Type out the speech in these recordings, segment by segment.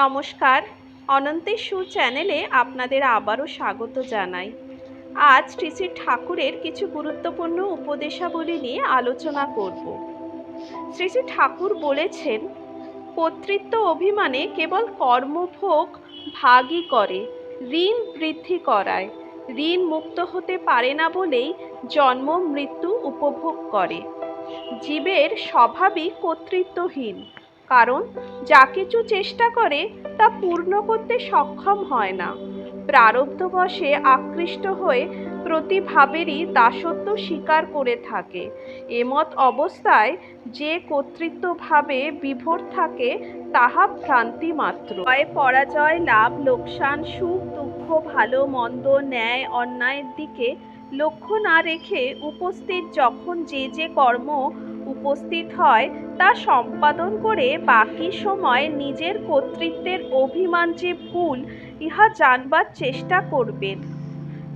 নমস্কার। অনন্তেশ্বু চ্যানেলে আপনাদের আবারও স্বাগত জানাই। আজ শ্রী শ্রী ঠাকুরের কিছু গুরুত্বপূর্ণ উপদেশাবলী নিয়ে আলোচনা করব। শ্রী শ্রী ঠাকুর বলেছেন, কর্তৃত্ব অভিমানে কেবল কর্মভোগ ভাগই করে, ঋণ বৃদ্ধি করায়। ঋণ মুক্ত হতে পারে না বলেই জন্ম, মৃত্যু উপভোগ করে। জীবের স্বভাবই কর্তৃত্বহীন। কারণ যা কিছু চেষ্টা করে তা পূর্ণ করতে সক্ষম হয় না। প্রারব্ধবশে আকৃষ্ট হয়ে প্রতিভাবেরই দাসত্ব স্বীকার করে থাকে। এমত অবস্থায় যে কর্তৃত্বভাবে বিভোর থাকে, তাহা ভ্রান্তি মাত্র পরাজয়, লাভ, লোকসান, সুখ, দুঃখ, ভালো, মন্দ, ন্যায়, অন্যায়ের দিকে লক্ষ্য না রেখে উপস্থিত যখন যে যে কর্ম উপস্থিত হয়, তা সম্পাদন করে বাকি সময় নিজের কর্তৃত্বের অভিমান যে ভুল, ইহা জানবার চেষ্টা করবেন।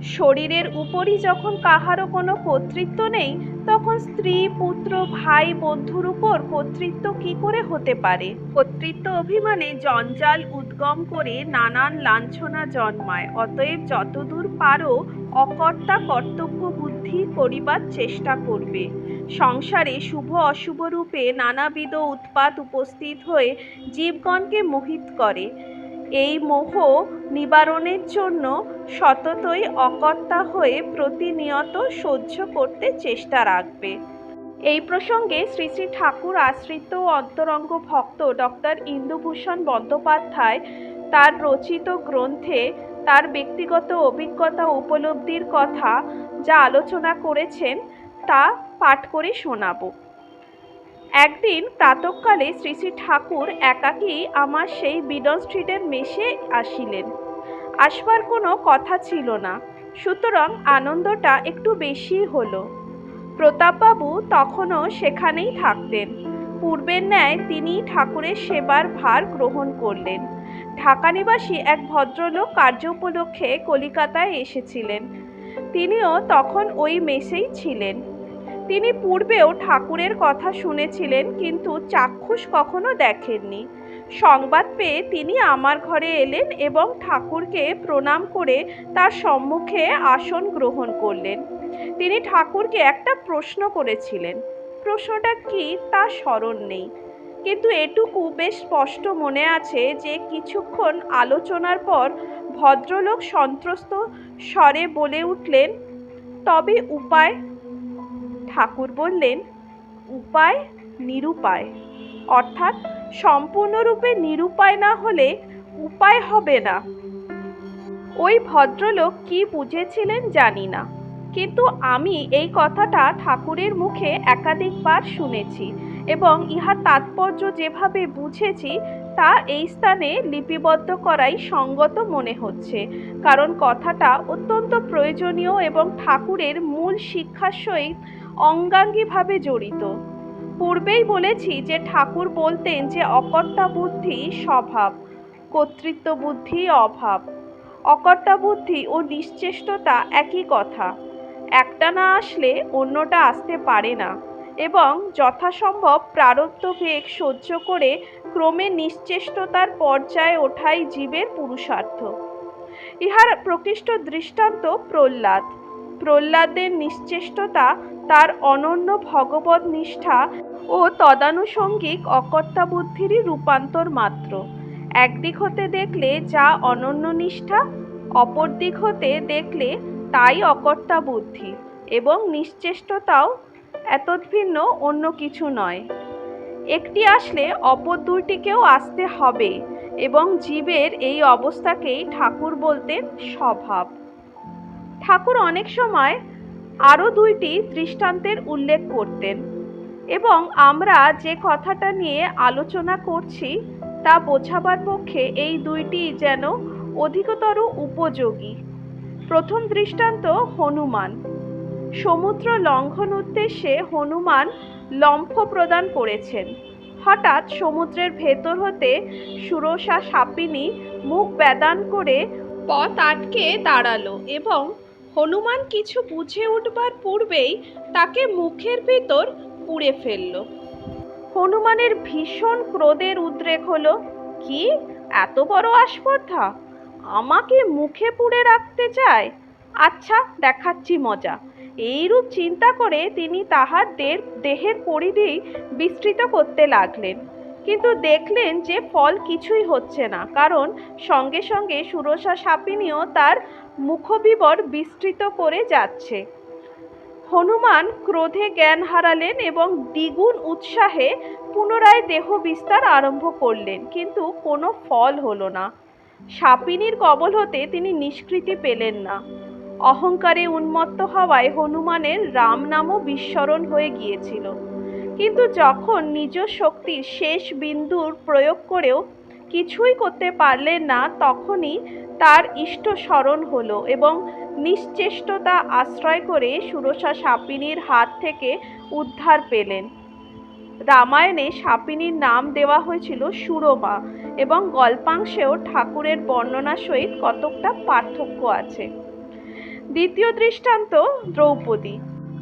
শরীরের উপরই যখন কাহারও কোনো কর্তৃত্ব নেই, তখন স্ত্রী, পুত্র, ভাই, বন্ধুর উপর কর্তৃত্ব কি করে হতে পারে? কর্তৃত্ব অভিমানে জঞ্জাল উদ্গম করে নানান লাঞ্ছনা জন্মায়, অতএব যতদূর পারো, অকর্তা কর্তব্য বুদ্ধি করিবার চেষ্টা করবে। সংসারে শুভ অশুভ রূপে নানাবিধ উৎপাত উপস্থিত হয়ে জীবগণকে মোহিত করে। এই মোহ নিবারণের জন্য সততই অকর্তা হয়ে প্রতিনিয়ত সহ্য করতে চেষ্টা রাখবে। এই প্রসঙ্গে শ্রী শ্রী ঠাকুর আশ্রিত অন্তরঙ্গ ভক্ত ডক্টর ইন্দুভূষণ বন্দ্যোপাধ্যায় তার রচিত গ্রন্থে তার ব্যক্তিগত অভিজ্ঞতা উপলব্ধির কথা যা আলোচনা করেছেন তা পাঠ করে শোনাবো। একদিন প্রাতকালে শ্রী শ্রী ঠাকুর একাকী আমার সেই বিডন স্ট্রিটের মেশে আসিলেন। আসবার কোনো কথা ছিল না। সুতরাং আনন্দটা একটু বেশি হলো। প্রতাপবাবু তখনও সেখানেই থাকতেন। পূর্বের ন্যায় তিনি ঠাকুরের সেবার ভার গ্রহণ করলেন। ঢাকা নিবাসী এক ভদ্রলোক কার্য উপলক্ষে কলিকাতায় এসেছিলেন। তিনিও তখন ওই মেসেই ছিলেন। তিনি পূর্বেও ঠাকুরের কথা শুনেছিলেন, কিন্তু চাক্ষুষ কখনো দেখেননি। সংবাদ পেয়ে তিনি আমার ঘরে এলেন এবং ঠাকুরকে প্রণাম করে তার সম্মুখে আসন গ্রহণ করলেন। তিনি ঠাকুরকে একটা প্রশ্ন করেছিলেন। প্রশ্নটা কি তা স্মরণ নেই। কিন্তু এটুকু বেশ স্পষ্ট মনে আছে যে কিছুক্ষণ আলোচনার পর ভদ্রলোক সন্ত্রস্ত স্বরে বলে উঠলেন, তবে উপায় ঠাকুর বললেন, উপায় নিরুপায়। অর্থাৎ সম্পূর্ণরূপে নিরুপায় না হলে উপায় হবে না। ওই ভদ্রলোক কি বুঝেছিলেন জানি না, কিন্তু আমি এই কথাটা ঠাকুরের মুখে একাধিকবার শুনেছি এবং ইহা তাৎপর্য যেভাবে বুঝেছি, তা এই স্থানে লিপিবদ্ধ করাই সঙ্গত মনে হচ্ছে, কারণ কথাটা অত্যন্ত প্রয়োজনীয় এবং ঠাকুরের মূল শিক্ষার সহিত অঙ্গাঙ্গিভাবে জড়িত। পূর্বেই বলেছি যে ঠাকুর বলতেন যে অকর্তা বুদ্ধি স্বভাব, কর্তৃত্ব বুদ্ধি অভাব। অকর্তা বুদ্ধি ও নিশ্চেষ্টতা একই কথা। একটা না আসলে অন্যটা আসতে পারে না এবং যথাসম্ভব প্রারব্ধ বেগ সহ্য করে ক্রমে নিশ্চেষ্টতার পর্যায়ে ওঠাই জীবের পুরুষার্থ। ইহার প্রকৃষ্ট দৃষ্টান্ত প্রহ্লাদ। প্রহ্লাদের নিশ্চেষ্টতা, তার অনন্য ভগবত নিষ্ঠা ও তদানুষঙ্গিক অকর্তা বুদ্ধিরই রূপান্তর মাত্র। একদিক হতে দেখলে যা অনন্য নিষ্ঠা, অপর দিক হতে দেখলে তাই অকর্তা বুদ্ধি এবং নিশ্চেষ্টতাও এতদ্ভিন্ন অন্য কিছু নয়। একটি আসলে অপর দুইটিকেও আসতে হবে এবং জীবের এই অবস্থাকেই ঠাকুর বলতেন স্বভাব। ঠাকুর অনেক সময় আরও দুইটি দৃষ্টান্তের উল্লেখ করতেন এবং আমরা যে কথাটা নিয়ে আলোচনা করছি তা বোঝাবার পক্ষে এই দুইটি যেন অধিকতর উপযোগী। প্রথম দৃষ্টান্ত হনুমান। সমুদ্র লঙ্ঘন উদ্দেশ্যে হনুমান লম্ফ প্রদান করেছেন। হঠাৎ সমুদ্রের ভেতর হতে সুরসা সাপিনী মুখ বেদান করে পথ আটকে দাঁড়াল এবং হনুমান কিছু বুঝে উঠবার পূর্বেই তাকে মুখের ভেতর পুড়ে ফেলল। হনুমানের ভীষণ ক্রোধের উদ্রেক হলো, কি? এত বড় আস্পর্ধা? আমাকে মুখে পুড়ে রাখতে চায়? আচ্ছা দেখাচ্ছি মজা। এইরূপ চিন্তা করে তিনি তাহার দেহের পরিধি বিস্তৃত করতে লাগলেন। কিন্তু দেখলেন যে ফল কিছুই হচ্ছে না। কারণ সঙ্গে সঙ্গে সুরসা সাপিনীও তার মুখবিবর বিস্তৃত করে যাচ্ছে। হনুমান ক্রোধে জ্ঞান হারালেন এবং দ্বিগুণ উৎসাহে পুনরায় দেহ বিস্তার আরম্ভ করলেন, কিন্তু কোনো ফল হলো না। সাপিনীর কবল হতে তিনি নিষ্কৃতি পেলেন না। অহংকারে উন্মত্ত হওয়ায় হনুমানের রাম নামও বিস্মরণ হয়ে গিয়েছিল। কিন্তু যখন নিজ শক্তির শেষ বিন্দুর প্রয়োগ করেও কিছুই করতে পারলেন না, তখনই তার ইষ্ট স্মরণ হলো এবং নিশ্চেষ্টতা আশ্রয় করে সুরসা সাপিনীর হাত থেকে উদ্ধার পেলেন। রামায়ণে সাপিনীর নাম দেওয়া হয়েছিল সুরমা এবং গল্পাংশেও ঠাকুরের বর্ণনা সহিত কতকটা পার্থক্য আছে। দ্বিতীয় দৃষ্টান্ত দ্রৌপদী।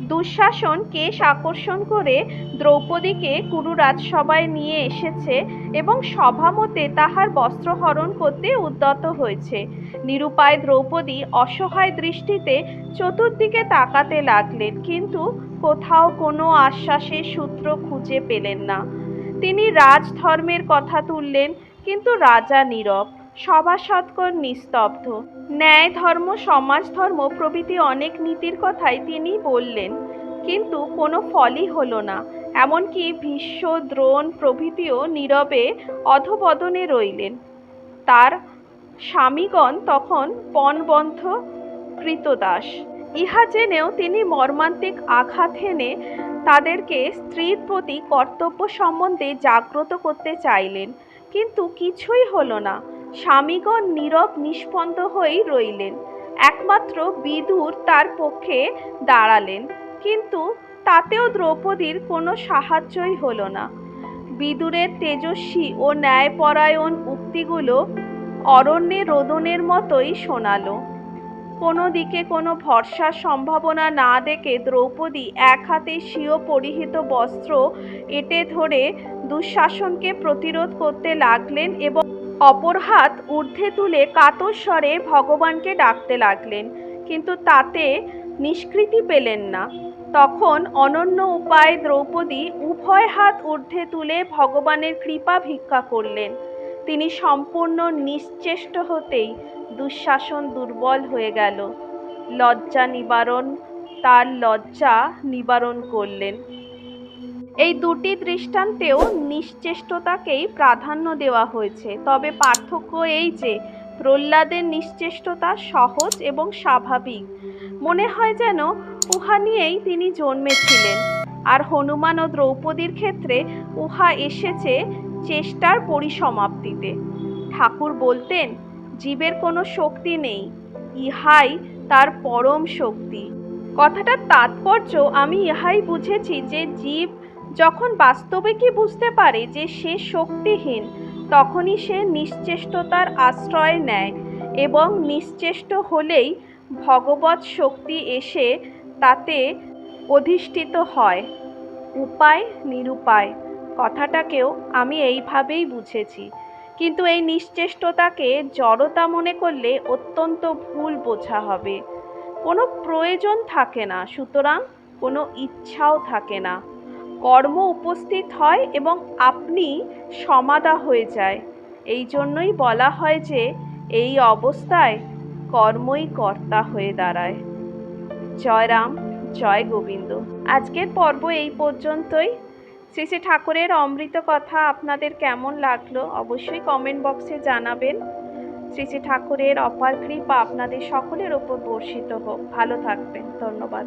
দুঃশাসন কেশ আকর্ষণ করে দ্রৌপদীকে কুরু রাজসভায় নিয়ে এসেছে এবং সভামতে তাহার বস্ত্রহরণ করতে উদ্যত হয়েছে। নিরুপায় দ্রৌপদী অসহায় দৃষ্টিতে চতুর্দিকে তাকাতে লাগলেন, কিন্তু কোথাও কোনো আশ্বাসের সূত্র খুঁজে পেলেন না। তিনি রাজধর্মের কথা তুললেন, কিন্তু রাজা নীরব। সভাসৎকর নিস্তব্ধ। ন্যায় ধর্ম সমাজ ধর্ম প্রভৃতি অনেক নীতির কথাই তিনি বললেন, কিন্তু কোনো ফলই হলো না। এমনকি ভীষ্ম, দ্রোণ প্রভৃতিও নীরবে অধবদনে রইলেন। তার স্বামীগণ তখন পণবন্ধ কৃতদাস। ইহা জেনেও তিনি মর্মান্তিক আঘাত হেনে তাদেরকে স্ত্রীর প্রতি কর্তব্য সম্বন্ধে জাগ্রত করতে চাইলেন, কিন্তু কিছুই হলো না। স্বামীগণ নীরব নিষ্পন্দ হয়েই রইলেন। একমাত্র বিদুর তার পক্ষে দাঁড়ালেন, কিন্তু তাতেও দ্রৌপদীর কোনো সাহায্যই হলো না। বিদুরের তেজস্বী ও ন্যায়পরায়ণ উক্তিগুলো অরণ্যে রোদনের মতোই শোনালো। কোনো দিকে কোনো ভরসার সম্ভাবনা না দেখে দ্রৌপদী এক হাতে স্বীয় পরিহিত বস্ত্র এঁটে ধরে দুঃশাসনকে প্রতিরোধ করতে লাগলেন এবং অপর হাত ঊর্ধ্বে তুলে কাতর স্বরে ভগবানকে ডাকতে লাগলেন, কিন্তু তাতে নিষ্কৃতি পেলেন না। তখন অনন্য উপায় দ্রৌপদী উভয় হাত ঊর্ধ্বে তুলে ভগবানের কৃপা ভিক্ষা করলেন। তিনি সম্পূর্ণ নিশ্চেষ্ট হতেই দুঃশাসন দুর্বল হয়ে গেল। লজ্জা নিবারণ, তার লজ্জা নিবারণ করলেন। এই দুটি দৃষ্টান্তেও নিশ্চেষ্টতাকেই প্রাধান্য দেওয়া হয়েছে। তবে পার্থক্য এই যে, প্রহ্লাদের নিশ্চেষ্টতা সহজ এবং স্বাভাবিক। মনে হয় যেন উহা নিয়েই তিনি জন্মেছিলেন। আর হনুমান ও দ্রৌপদীর ক্ষেত্রে উহা এসেছে চেষ্টার পরিসমাপ্তিতে। ঠাকুর বলতেন, জীবের কোনো শক্তি নেই, ইহাই তার পরম শক্তি। কথাটার তাৎপর্য আমি ইহাই বুঝেছি যে জীব যখন বাস্তবে কি বুঝতে পারে যে সে শক্তিহীন, তখনই সে নিশ্চেষ্টতার আশ্রয় নেয় এবং নিশ্চেষ্ট হলেই ভগবত শক্তি এসে তাতে অধিষ্ঠিত হয়। উপায় নিরুপায়, কথাটাকেও আমি এইভাবেই বুঝেছি। কিন্তু এই নিশ্চেষ্টতাকে জড়তা মনে করলে অত্যন্ত ভুল বোঝা হবে। কোনো প্রয়োজন থাকে না, সুতরাং কোনো ইচ্ছাও থাকে না। কর্ম উপস্থিত হয় এবং আপনি সমাধা হয়ে যায়। এই জন্যই বলা হয় যে, এই অবস্থায় কর্মই কর্তা হয়ে দাঁড়ায়। জয় রাম, জয় গোবিন্দ। আজকের পর্ব এই পর্যন্তই। শ্রী শ্রী ঠাকুরের অমৃত কথা আপনাদের কেমন লাগল অবশ্যই কমেন্ট বক্সে জানাবেন। শ্রী শ্রী ঠাকুরের অপার কৃপা আপনাদের সকলের ওপর বর্ষিত হোক। ভালো থাকবেন। ধন্যবাদ।